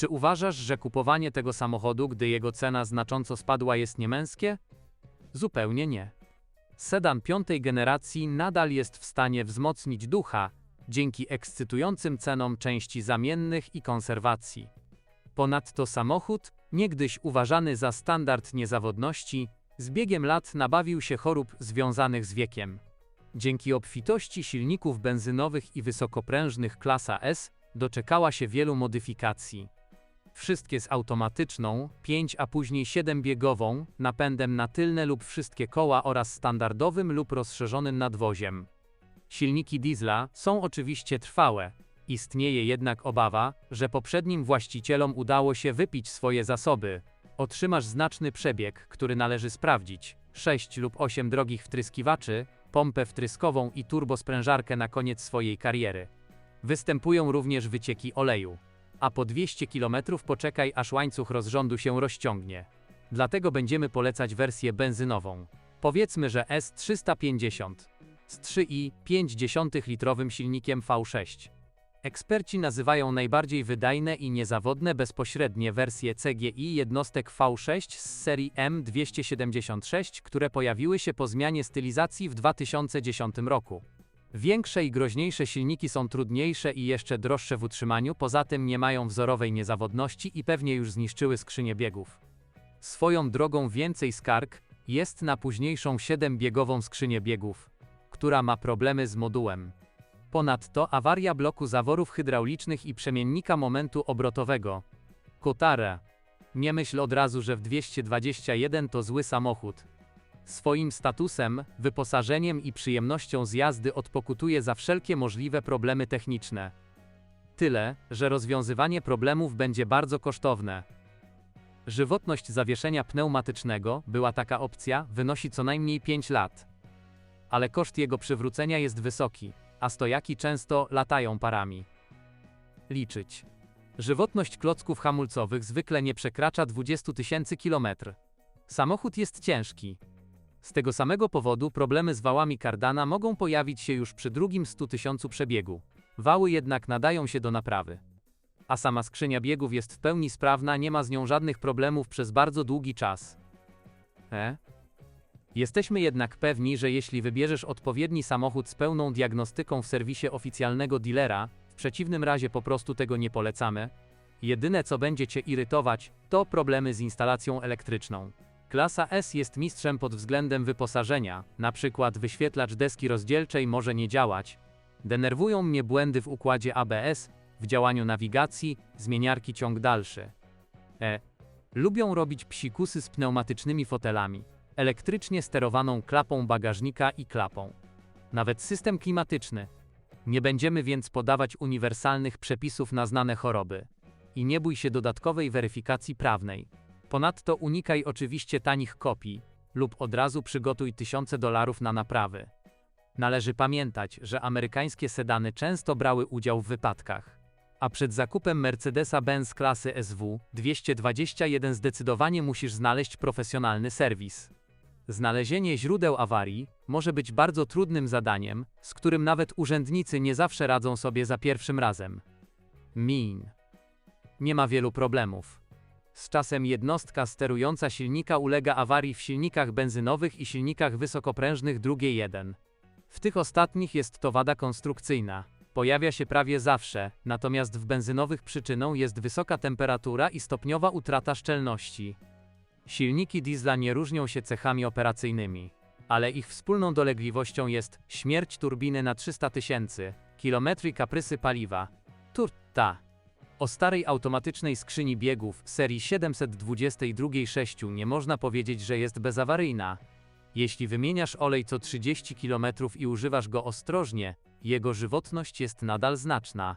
Czy uważasz, że kupowanie tego samochodu, gdy jego cena znacząco spadła, jest niemęskie? Zupełnie nie. Sedan piątej generacji nadal jest w stanie wzmocnić ducha dzięki ekscytującym cenom części zamiennych i konserwacji. Ponadto samochód, niegdyś uważany za standard niezawodności, z biegiem lat nabawił się chorób związanych z wiekiem. Dzięki obfitości silników benzynowych i wysokoprężnych klasa S doczekała się wielu modyfikacji. Wszystkie z automatyczną, 5 a później 7-biegową, napędem na tylne lub wszystkie koła oraz standardowym lub rozszerzonym nadwoziem. Silniki diesla są oczywiście trwałe. Istnieje jednak obawa, że poprzednim właścicielom udało się wypić swoje zasoby. Otrzymasz znaczny przebieg, który należy sprawdzić. 6 lub 8 drogich wtryskiwaczy, pompę wtryskową i turbosprężarkę na koniec swojej kariery. Występują również wycieki oleju. A po 200 km poczekaj aż łańcuch rozrządu się rozciągnie. Dlatego będziemy polecać wersję benzynową. Powiedzmy, że S350 z 3,5 litrowym silnikiem V6. Eksperci nazywają najbardziej wydajne i niezawodne bezpośrednie wersje CGI jednostek V6 z serii M276, które pojawiły się po zmianie stylizacji w 2010 roku. Większe i groźniejsze silniki są trudniejsze i jeszcze droższe w utrzymaniu, poza tym nie mają wzorowej niezawodności i pewnie już zniszczyły skrzynię biegów. Swoją drogą więcej skarg jest na późniejszą 7-biegową skrzynię biegów, która ma problemy z modułem. Ponadto awaria bloku zaworów hydraulicznych i przemiennika momentu obrotowego. Kotare. Nie myśl od razu, że w 221 to zły samochód. Swoim statusem, wyposażeniem i przyjemnością z jazdy odpokutuje za wszelkie możliwe problemy techniczne. Tyle, że rozwiązywanie problemów będzie bardzo kosztowne. Żywotność zawieszenia pneumatycznego, była taka opcja, wynosi co najmniej 5 lat. Ale koszt jego przywrócenia jest wysoki, a stojaki często latają parami. Liczyć. Żywotność klocków hamulcowych zwykle nie przekracza 20 tysięcy kilometrów. Samochód jest ciężki. Z tego samego powodu problemy z wałami kardana mogą pojawić się już przy drugim 100 tysiącu przebiegu. Wały jednak nadają się do naprawy. A sama skrzynia biegów jest w pełni sprawna, nie ma z nią żadnych problemów przez bardzo długi czas. E? Jesteśmy jednak pewni, że jeśli wybierzesz odpowiedni samochód z pełną diagnostyką w serwisie oficjalnego dealera, w przeciwnym razie po prostu tego nie polecamy. Jedyne co będzie Cię irytować, to problemy z instalacją elektryczną. Klasa S jest mistrzem pod względem wyposażenia, przykład wyświetlacz deski rozdzielczej może nie działać. Denerwują mnie błędy w układzie ABS, w działaniu nawigacji, zmieniarki ciąg dalszy. E. Lubią robić psikusy z pneumatycznymi fotelami elektrycznie sterowaną klapą bagażnika i klapą. Nawet system klimatyczny. Nie będziemy więc podawać uniwersalnych przepisów na znane choroby. I nie bój się dodatkowej weryfikacji prawnej. Ponadto unikaj oczywiście tanich kopii lub od razu przygotuj tysiące dolarów na naprawy. Należy pamiętać, że amerykańskie sedany często brały udział w wypadkach. A przed zakupem Mercedesa-Benz klasy SW 221 zdecydowanie musisz znaleźć profesjonalny serwis. Znalezienie źródeł awarii może być bardzo trudnym zadaniem, z którym nawet urzędnicy nie zawsze radzą sobie za pierwszym razem. Min. Nie ma wielu problemów. Z czasem jednostka sterująca silnika ulega awarii w silnikach benzynowych i silnikach wysokoprężnych drugiej 1. W tych ostatnich jest to wada konstrukcyjna. Pojawia się prawie zawsze, natomiast w benzynowych przyczyną jest wysoka temperatura i stopniowa utrata szczelności. Silniki diesla nie różnią się cechami operacyjnymi, ale ich wspólną dolegliwością jest śmierć turbiny na 300 tysięcy, kilometry kaprysy paliwa. Turta. O starej automatycznej skrzyni biegów serii 722.6 nie można powiedzieć, że jest bezawaryjna. Jeśli wymieniasz olej co 30 km i używasz go ostrożnie, jego żywotność jest nadal znaczna.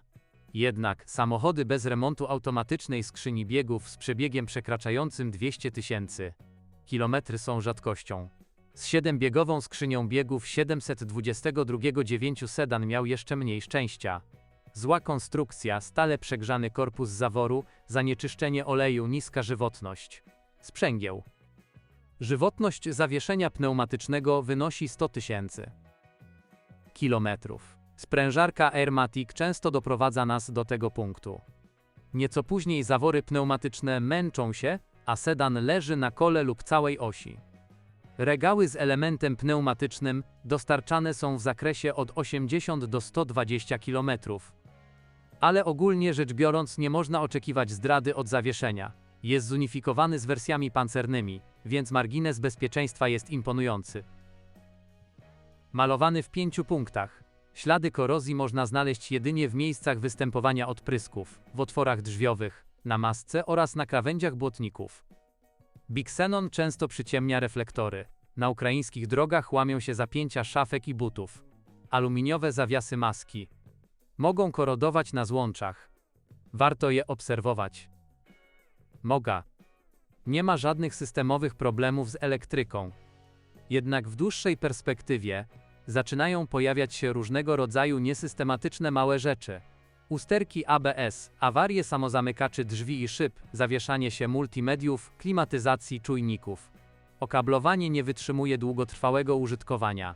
Jednak samochody bez remontu automatycznej skrzyni biegów z przebiegiem przekraczającym 200 tysięcy kilometry są rzadkością. Z 7-biegową skrzynią biegów 722 9 sedan miał jeszcze mniej szczęścia. Zła konstrukcja, stale przegrzany korpus zaworu, zanieczyszczenie oleju, niska żywotność. Sprzęgieł. Żywotność zawieszenia pneumatycznego wynosi 100 tysięcy kilometrów. Sprężarka Airmatic często doprowadza nas do tego punktu. Nieco później zawory pneumatyczne męczą się, a sedan leży na kole lub całej osi. Regały z elementem pneumatycznym dostarczane są w zakresie od 80 do 120 km. Ale ogólnie rzecz biorąc nie można oczekiwać zdrady od zawieszenia. Jest zunifikowany z wersjami pancernymi, więc margines bezpieczeństwa jest imponujący. Malowany w pięciu punktach. Ślady korozji można znaleźć jedynie w miejscach występowania odprysków, w otworach drzwiowych, na masce oraz na krawędziach błotników. Bixenon często przyciemnia reflektory. Na ukraińskich drogach łamią się zapięcia szafek i butów. Aluminiowe zawiasy maski. Mogą korodować na złączach. Warto je obserwować. Moga. Nie ma żadnych systemowych problemów z elektryką. Jednak w dłuższej perspektywie zaczynają pojawiać się różnego rodzaju niesystematyczne małe rzeczy. Usterki ABS, awarie samozamykaczy drzwi i szyb, zawieszanie się multimediów, klimatyzacji czujników. Okablowanie nie wytrzymuje długotrwałego użytkowania.